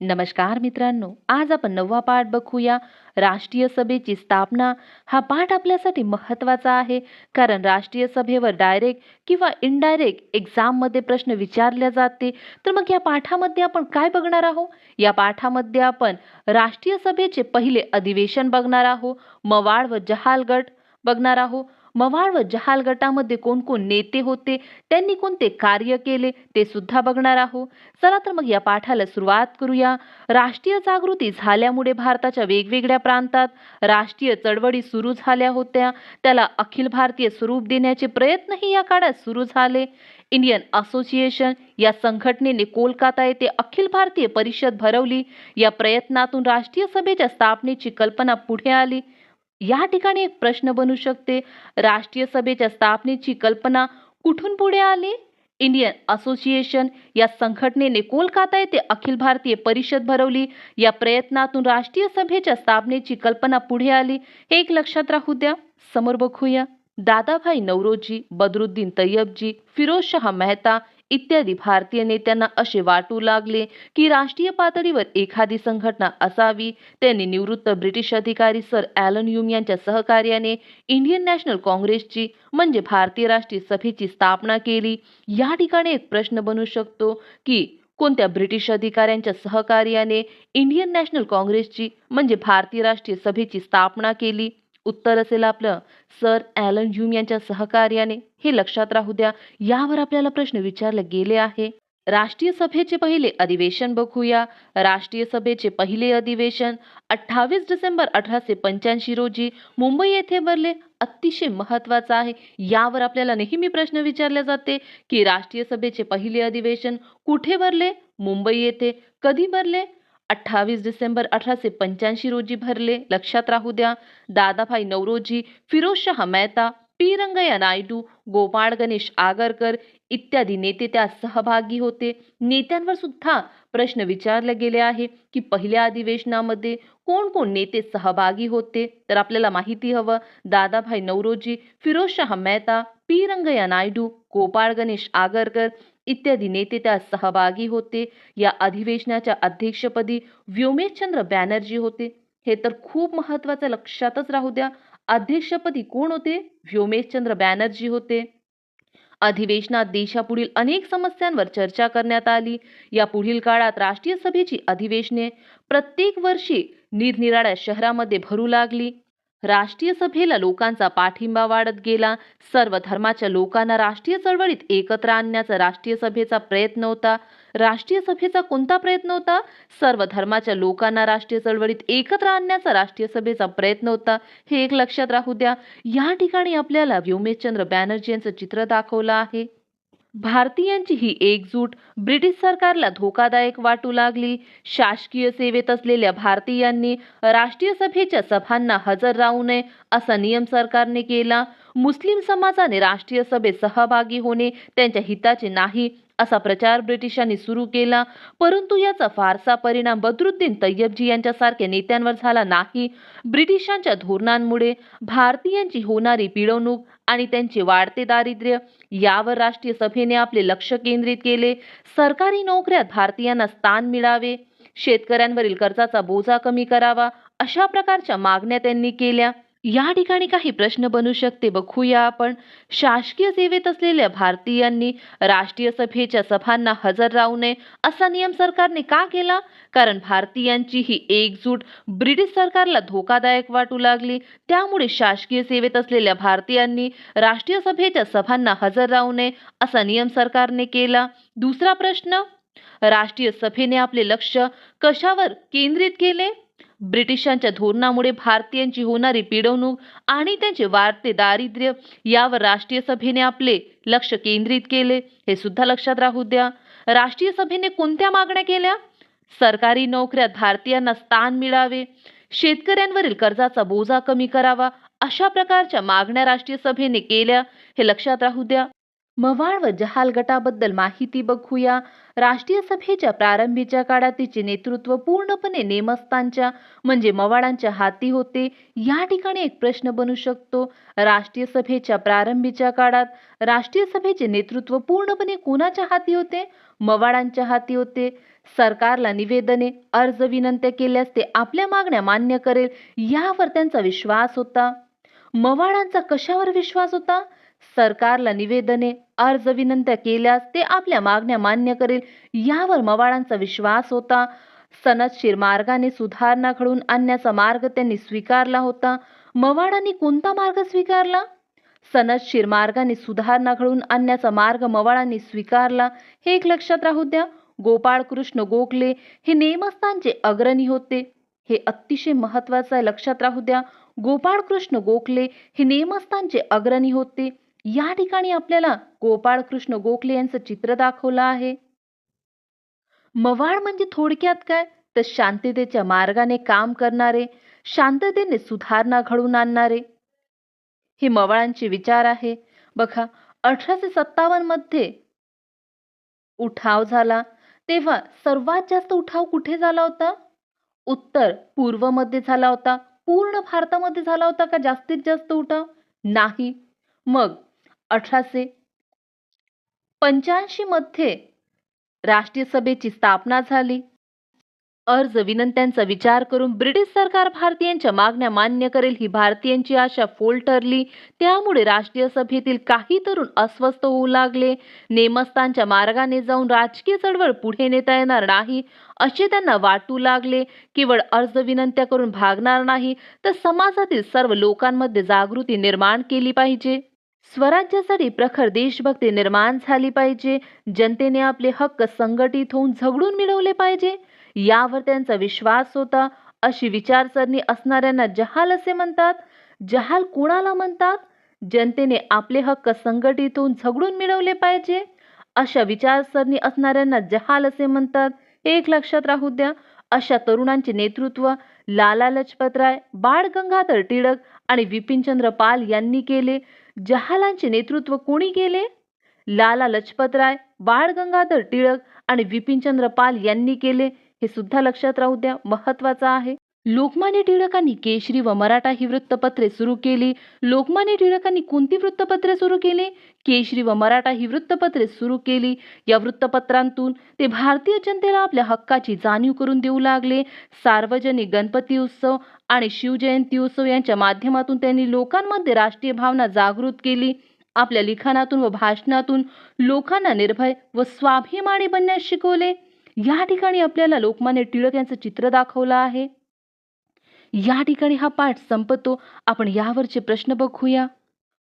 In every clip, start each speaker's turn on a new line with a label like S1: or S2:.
S1: नमस्कार मित्रांनो आज आपण नववा पाठ बघूया. राष्ट्रीय सभेची स्थापना हा पाठ आपल्यासाठी महत्त्वाचा आहे. कारण राष्ट्रीय सभेवर डायरेक्ट किंवा इनडायरेक्ट एक्झाममध्ये प्रश्न विचारले जाते. तर मग या पाठामध्ये आपण काय बघणार आहोत? या पाठामध्ये आपण राष्ट्रीय सभेचे पहिले अधिवेशन बघणार आहोत. मवाळ व जहालगड बघणार आहोत. मवाळ व जहाल गटामध्ये कोण कोण नेते होते त्यांनी कोणते कार्य केले ते सुद्धा बघणार आहोत. चला तर मग या पाठाला सुरुवात करूया. राष्ट्रीय जागृती झाल्यामुळे भारताच्या वेगवेगळ्या प्रांतात राष्ट्रीय चळवळी सुरू झाल्या होत्या. त्याला अखिल भारतीय स्वरूप देण्याचे प्रयत्नही या काळात सुरू झाले. इंडियन असोसिएशन या संघटनेने कोलकाता येथे अखिल भारतीय परिषद भरवली. या प्रयत्नातून राष्ट्रीय सभेच्या स्थापनेची कल्पना पुढे आली. या ठिकाणी एक प्रश्न बनू शकते. राष्ट्रीय सभेच्या स्थापनेची कल्पना कुठून पुढे आली? इंडियन असोसिएशन या संघटनेने कोलकाता येथे अखिल भारतीय परिषद भरवली. या प्रयत्नातून राष्ट्रीय सभेच्या स्थापनेची कल्पना पुढे आली. हे एक लक्षात राहू द्या. समोर बघूया. दादाभाई नवरोजी बदरुद्दीन तय्यबजी फिरोजशहा मेहता इत्यादी. भारतीय नेत्यांना असे वाटू लागले की राष्ट्रीय पातळीवर एखादी संघटना असावी. त्यांनी निवृत्त ब्रिटिश अधिकारी सर ॲलन युम यांच्या सहकार्याने इंडियन नॅशनल काँग्रेसची म्हणजे भारतीय राष्ट्रीय सभेची स्थापना केली. या ठिकाणी एक प्रश्न बनू शकतो की कोणत्या ब्रिटिश अधिकाऱ्यांच्या सहकार्याने इंडियन नॅशनल काँग्रेसची म्हणजे भारतीय राष्ट्रीय सभेची स्थापना केली? उत्तर असेल आपलं. सर ॲलन ह्यूम यांच्या सहकार्याने. हे लक्षात राहू द्या यावर आपल्याला प्रश्न विचारले गेले आहे. राष्ट्रीय सभेचे पहिले अधिवेशन बघूया. राष्ट्रीय सभेचे पहिले अधिवेशन अठ्ठावीस डिसेंबर अठराशे पंच्याऐंशी रोजी मुंबई येथे भरले. अतिशय महत्त्वाचं आहे. यावर आपल्याला नेहमी प्रश्न विचारले जाते की राष्ट्रीय सभेचे पहिले अधिवेशन कुठे भरले? मुंबई येथे. कधी भरले? अठ्ठावीस डिसेंबर अठराशे पंच्याऐंशी रोजी भरले. लक्षात राहू द्या दादाभाई नवरोजी फिरोजशाह मेहता पी रंगय्या नायडू गोपाळ गणेश आगरकर इत्यादी नेते त्यात सहभागी होते. नेत्यांवर सुद्धा प्रश्न विचारले गेले आहे की पहिल्या अधिवेशनामध्ये कोण कोण नेते सहभागी होते? तर आपल्याला माहिती हवं दादाभाई नवरोजी फिरोजशाह मेहता पी रंगय्या नायडू गोपाळ गणेश आगरकर इत्यादी नेते त्यात सहभागी होते या अधिवेशनाच्या अध्यक्षपदी व्योमेशचंद्र बॅनर्जी होते हे तर खूप महत्त्वाचं लक्षातच राहू द्या अध्यक्षपदी कोण होते व्योमेशचंद्र बॅनर्जी होते अधिवेशनात देशापुढील अनेक समस्यांवर चर्चा करण्यात आली या पुढील काळात राष्ट्रीय सभेची अधिवेशने प्रत्येक वर्षी निरनिराळ्या शहरामध्ये भरू लागली राष्ट्रीय सभेला लोकांचा पाठिंबा वाढत गेला. सर्व धर्माच्या लोकांना राष्ट्रीय चळवळीत एकत्र आणण्याचा राष्ट्रीय सभेचा प्रयत्न होता. राष्ट्रीय सभेचा कोणता प्रयत्न होता? सर्व धर्माच्या लोकांना राष्ट्रीय चळवळीत एकत्र आणण्याचा राष्ट्रीय सभेचा प्रयत्न होता. हे एक लक्षात राहू द्या. या ठिकाणी आपल्याला व्योमेशचंद्र बॅनर्जी यांचं चित्र दाखवलं आहे. भारतीयांची ही एकजूट ब्रिटिश सरकारला धोकादायक वाटू लागली. शासकीय सेवेत असलेल्या भारतीयांनी राष्ट्रीय सभेच्या सभांना हजर राहू नये असा नियम सरकारने केला. मुस्लिम समाजाने राष्ट्रीय सभेत सहभागी होणे त्यांच्या हिताचे नाही असा प्रचार ब्रिटिशांनी सुरू केला. परंतु याचा फारसा परिणाम बदरुद्दीन तय्यबजी यांच्यासारख्या नेत्यांवर झाला नाही. ब्रिटिशांच्या धोरणांमुळे भारतीयांची होणारी पिळवणूक आणि त्यांचे वाढते दारिद्र्य यावर राष्ट्रीय सभेने आपले लक्ष केंद्रित केले. सरकारी नोकऱ्यात भारतीयांना स्थान मिळावे शेतकऱ्यांवरील कर्जाचा बोजा कमी करावा अशा प्रकारच्या मागण्या त्यांनी केल्या. या ठिकाणी काही प्रश्न बनू शकते. बघूया आपण. शासकीय सेवेत असलेल्या भारतीयांनी राष्ट्रीय सभेच्या सभांना हजर राहू नये असा नियम सरकारने का केला? कारण भारतीयांची ही एकजूट ब्रिटिश सरकारला धोकादायक वाटू लागली. त्यामुळे शासकीय सेवेत असलेल्या भारतीयांनी राष्ट्रीय सभेच्या सभांना हजर राहू नये असा नियम सरकारने केला. दुसरा प्रश्न. राष्ट्रीय सभेने आपले लक्ष कशावर केंद्रित केले? ब्रिटिशांच्या धोरणामुळे भारतीयांची होणारी पिडवणूक आणि त्यांचे वाढते दारिद्र्य यावर राष्ट्रीय सभेने आपले लक्ष केंद्रित केले. हे सुद्धा लक्षात राहू द्या. राष्ट्रीय सभेने कोणत्या मागण्या केल्या? सरकारी नोकऱ्यात भारतीयांना स्थान मिळावे. शेतकऱ्यांवरील कर्जाचा बोजा कमी करावा. अशा प्रकारच्या मागण्या राष्ट्रीय सभेने केल्या. हे लक्षात राहू द्या. मवाळ व जहाल गटाबद्दल माहिती बघूया. राष्ट्रीय सभेच्या प्रारंभीच्या काळात तिचे नेतृत्व पूर्णपणे नेमस्तांच्या म्हणजे मवाळांच्या हाती होते. या ठिकाणी एक प्रश्न बनू शकतो. राष्ट्रीय सभेच्या प्रारंभीच्या काळात राष्ट्रीय सभेचे नेतृत्व पूर्णपणे कोणाच्या हाती होते? मवाळांच्या हाती होते. सरकारला निवेदने अर्ज विनंत्या केल्यास ते आपल्या मागण्या मान्य करेल यावर त्यांचा विश्वास होता. मवाळांचा कशावर विश्वास होता? सरकारला निवेदने अर्ज विनंत्या केल्यास ते आपल्या मागण्या मान्य करेल यावर मवाळांचा विश्वास होता. सनदशीर मार्गाने सुधारणा घडवून आणण्याचा मार्ग त्यांनी स्वीकारला होता. मवाळांनी कोणता मार्ग स्वीकारला? सनदशीर मार्गाने सुधारणा घडवून आणण्याचा मार्ग मवाळांनी स्वीकारला हे एक लक्षात राहू द्या. गोपाळकृष्ण गोखले हे नेमस्थानचे अग्रणी होते. हे अतिशय महत्वाचं आहे लक्षात राहू द्या. गोपाळकृष्ण गोखले हे नेमस्थानचे अग्रणी होते. या ठिकाणी आपल्याला गोपाळकृष्ण गोखले यांचं चित्र दाखवलं आहे. मवाळ म्हणजे थोडक्यात काय? तर शांततेच्या मार्गाने काम करणारे शांततेने सुधारणा घडवून आणणारे. हे मवाळांचे विचार आहे. बघा अठराशे सत्तावन्नमध्ये उठाव झाला. तेव्हा सर्वात जास्त उठाव कुठे झाला होता? उत्तर पूर्वमध्ये झाला होता. पूर्ण भारतामध्ये झाला होता का जास्तीत जास्त उठाव? नाही. मग अठराशे पंच्याऐंशीमध्ये राष्ट्रीय सभेची स्थापना झाली. अर्ज विनंत्यांचा विचार करून ब्रिटिश सरकार भारतीयांच्या मागण्या मान्य करेल ही भारतीयांची आशा फोल ठरली त्यामुळे राष्ट्रीय सभेतील काही तरुण अस्वस्थ होऊ लागले. नेमस्थानच्या मार्गाने जाऊन राजकीय चळवळ पुढे नेता येणार नाही असे त्यांना वाटू लागले. केवळ अर्ज विनंत्या करून भागणार नाही तर समाजातील सर्व लोकांमध्ये जागृती निर्माण केली पाहिजे. स्वराज्यासाठी प्रखर देशभक्ती निर्माण झाली पाहिजे. जनतेने आपले हक्क संघटित होऊन झगडून मिळवले पाहिजे. यावर त्यांचा विश्वास होता. अशी विचारसरणी असणाऱ्यांना जहाल असे म्हणतात. जहाल कुणाला म्हणतात? जनतेने आपले हक्क संघटित होऊन झगडून मिळवले पाहिजे. अशा विचारसरणी असणाऱ्यांना जहाल असे म्हणतात. हे एक लक्षात राहू द्या. अशा तरुणांचे नेतृत्व लाला लजपतराय बाळ गंगाधर टिळक आणि विपिनचंद्र पाल यांनी केले. जहालांचे नेतृत्व कोणी केले? लाला लजपतराय बाळ गंगाधर टिळक आणि विपिनचंद्र पाल यांनी केले हे सुद्धा लक्षात राहू द्या महत्वाचं आहे. लोकमान्य टिळकांनी केशरी व मराठा ही वृत्तपत्रे सुरू केली. लोकमान्य टिळकांनी कोणती वृत्तपत्रे सुरू केली? केशरी व मराठा ही वृत्तपत्रे सुरू केली. या वृत्तपत्रांतून ते भारतीय जनतेला आपल्या हक्काची जाणीव करून देऊ लागले. सार्वजनिक गणपती उत्सव आणि शिवजयंती उत्सव यांच्या माध्यमातून त्यांनी लोकांमध्ये राष्ट्रीय भावना जागृत केली. आपल्या लिखाणातून व भाषणातून लोकांना निर्भय व स्वाभिमानी बनण्यास शिकवले. या ठिकाणी आपल्याला लोकमान्य टिळक यांचं चित्र दाखवलं आहे. या ठिकाणी हा पाठ संपतो. आपण यावरचे प्रश्न बघूया.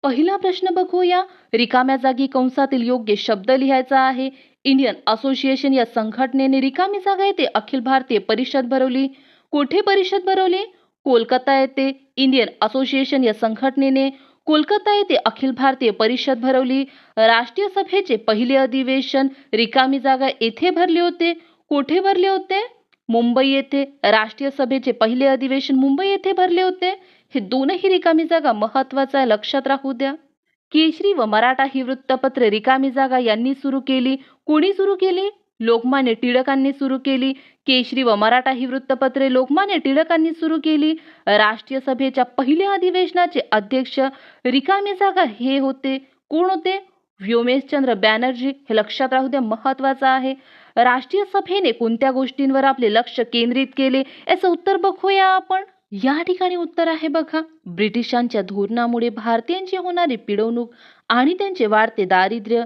S1: पहिला प्रश्न बघूया. रिकाम्या जागी कंसातील योग्य शब्द लिहायचा आहे. इंडियन असोसिएशन या संघटनेने रिकामी जागा येथे अखिल भारतीय परिषद भरवली. कोठे परिषद भरवली? कोलकाता येथे इंडियन असोसिएशन या संघटनेने कोलकाता येथे अखिल भारतीय परिषद भरवली. राष्ट्रीय सभेचे पहिले अधिवेशन रिकामी जागा येथे भरले होते. कोठे भरले होते? मुंबई येथे. राष्ट्रीय सभेचे पहिले अधिवेशन मुंबई येथे भरले होते. हे दोनही रिकामी जागा महत्त्वाचा आहे लक्षात राहू द्या. केशरी व मराठा ही वृत्तपत्रे रिकामी जागा यांनी सुरू केली. कोणी सुरू केली? लोकमान्य टिळकांनी सुरू केली. केशरी व मराठा ही वृत्तपत्रे लोकमान्य टिळकांनी सुरू केली. राष्ट्रीय सभेच्या पहिल्या अधिवेशनाचे अध्यक्ष रिकामी जागा हे होते. कोण होते? व्योमेशचंद्र बॅनर्जी. हे लक्षात राहू द्या महत्वाचं आहे. राष्ट्रीय सभेने कोणत्या गोष्टींवर आपले लक्ष केंद्रित केले? याचं उत्तर बघूया आपण. या ठिकाणी उत्तर आहे बघा. ब्रिटिशांच्या धोरणामुळे भारतीयांची होणारी पिडवणूक आणि त्यांचे वाढते दारिद्र्य.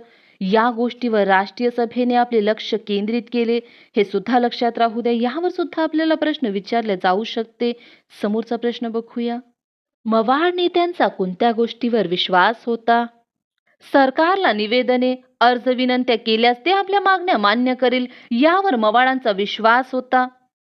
S1: या गोष्टीवर राष्ट्रीय सभेने आपले लक्ष केंद्रित केले. हे सुद्धा लक्षात राहू द्या. यावर सुद्धा आपल्याला प्रश्न विचारले जाऊ शकते. समोरचा प्रश्न बघूया. मवाळ नेत्यांचा कोणत्या गोष्टीवर विश्वास होता? सरकारला निवेदने अर्ज विनंत्या केल्यास ते आपल्या मागण्या मान्य करेल. यावर मवाळांचा विश्वास होता.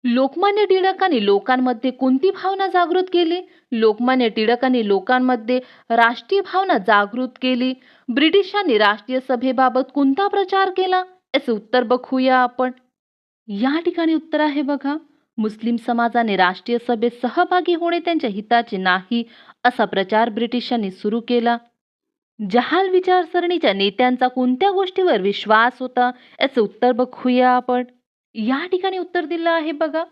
S1: लोकमान्य टिळकांनी लोकांमध्ये कोणती भावना जागृत केली? लोकमान्य टिळकांनी लोकांमध्ये राष्ट्रीय भावना जागृत केली. ब्रिटिशांनी राष्ट्रीय सभेबाबत कोणता प्रचार केला? याचे उत्तर बघूया आपण. या ठिकाणी उत्तर आहे बघा. मुस्लिम समाजाने राष्ट्रीय सभेत सहभागी होणे त्यांच्या हिताचे नाही असा प्रचार ब्रिटिशांनी सुरू केला. जहाल विचारसरणीच्या नेत्यांचा कोणत्या गोष्टीवर विश्वास होता? याचं उत्तर बघूया आपण. या ठिकाणी उत्तर दिलं आहे बघा.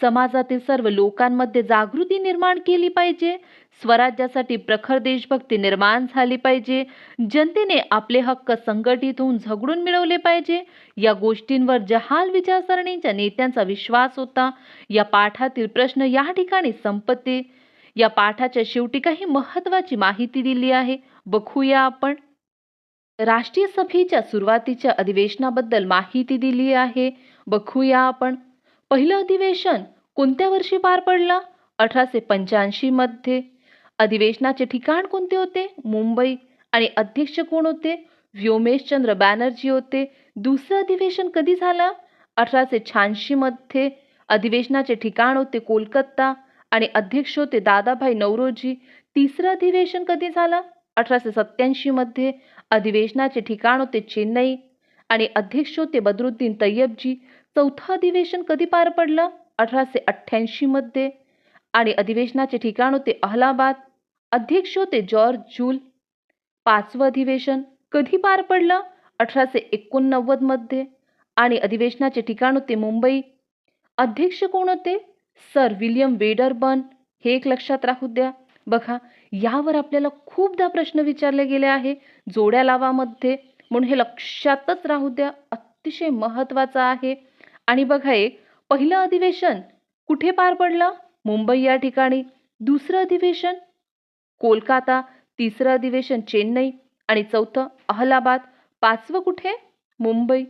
S1: समाजातील सर्व लोकांमध्ये जागृती निर्माण केली पाहिजे. स्वराज्यासाठी प्रखर देशभक्ती निर्माण झाली पाहिजे. जनतेने आपले हक्क संघटित होऊन झगडून मिळवले पाहिजे. या गोष्टींवर जहाल विचारसरणीच्या नेत्यांचा विश्वास होता. या पाठातील प्रश्न या ठिकाणी संपत्ती या पाठाच्या शेवटी काही महत्त्वाची माहिती दिली आहे. बघूया आपण. राष्ट्रीय सभेच्या सुरुवातीच्या अधिवेशनाबद्दल माहिती दिली आहे. बघूया आपण. पहिलं अधिवेशन कोणत्या वर्षी पार पडलं? अठराशे पंच्याऐंशीमध्ये अधिवेशनाचे ठिकाण कोणते होते? मुंबई. आणि अध्यक्ष कोण होते? व्योमेशचंद्र बॅनर्जी होते. दुसरं अधिवेशन कधी झालं? अठराशे शहाऐंशीमध्ये अधिवेशनाचे ठिकाण होते कोलकाता. आणि अध्यक्ष होते दादाभाई नवरोजी. तिसरं अधिवेशन कधी झालं? अठराशे सत्त्याऐंशीमध्ये अधिवेशनाचे ठिकाण होते चेन्नई. आणि अध्यक्ष होते बदरुद्दीन तय्यबजी चौथं अधिवेशन कधी पार पडलं? अठराशे अठ्ठ्याऐंशीमध्ये आणि अधिवेशनाचे ठिकाण होते अहलाबाद अध्यक्ष होते जॉर्ज जूल. पाचवं अधिवेशन कधी पार पडलं? अठराशे एकोणनव्वदमध्ये आणि अधिवेशनाचे ठिकाण होते मुंबई. अध्यक्ष कोण होते? सर विलियम वेडरबर्न हे एक लक्षात राहू द्या. बघा यावर आपल्याला खूपदा प्रश्न विचारले गेले आहे. जोड्या लावामध्ये म्हणून हे लक्षातच राहू द्या अतिशय महत्त्वाचं आहे. आणि बघा एक पहिलं अधिवेशन कुठे पार पडलं? मुंबई या ठिकाणी. दुसरं अधिवेशन? कोलकाता. तिसरं अधिवेशन चेन्नई. आणि चौथं अहलाबाद. पाचवं कुठे? मुंबई.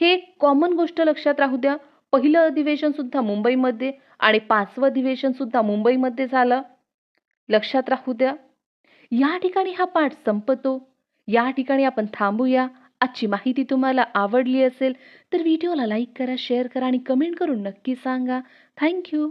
S1: हे एक कॉमन गोष्ट लक्षात राहू द्या. पहिलं अधिवेशनसुद्धा मुंबईमध्ये आणि पाचवं अधिवेशनसुद्धा मुंबईमध्ये झालं. लक्षात राहू द्या. या ठिकाणी हा पाठ संपतो. या ठिकाणी आपण थांबूया. आजची माहिती तुम्हाला आवडली असेल तर व्हिडिओला लाईक करा शेअर करा आणि कमेंट करून नक्की सांगा. थँक्यू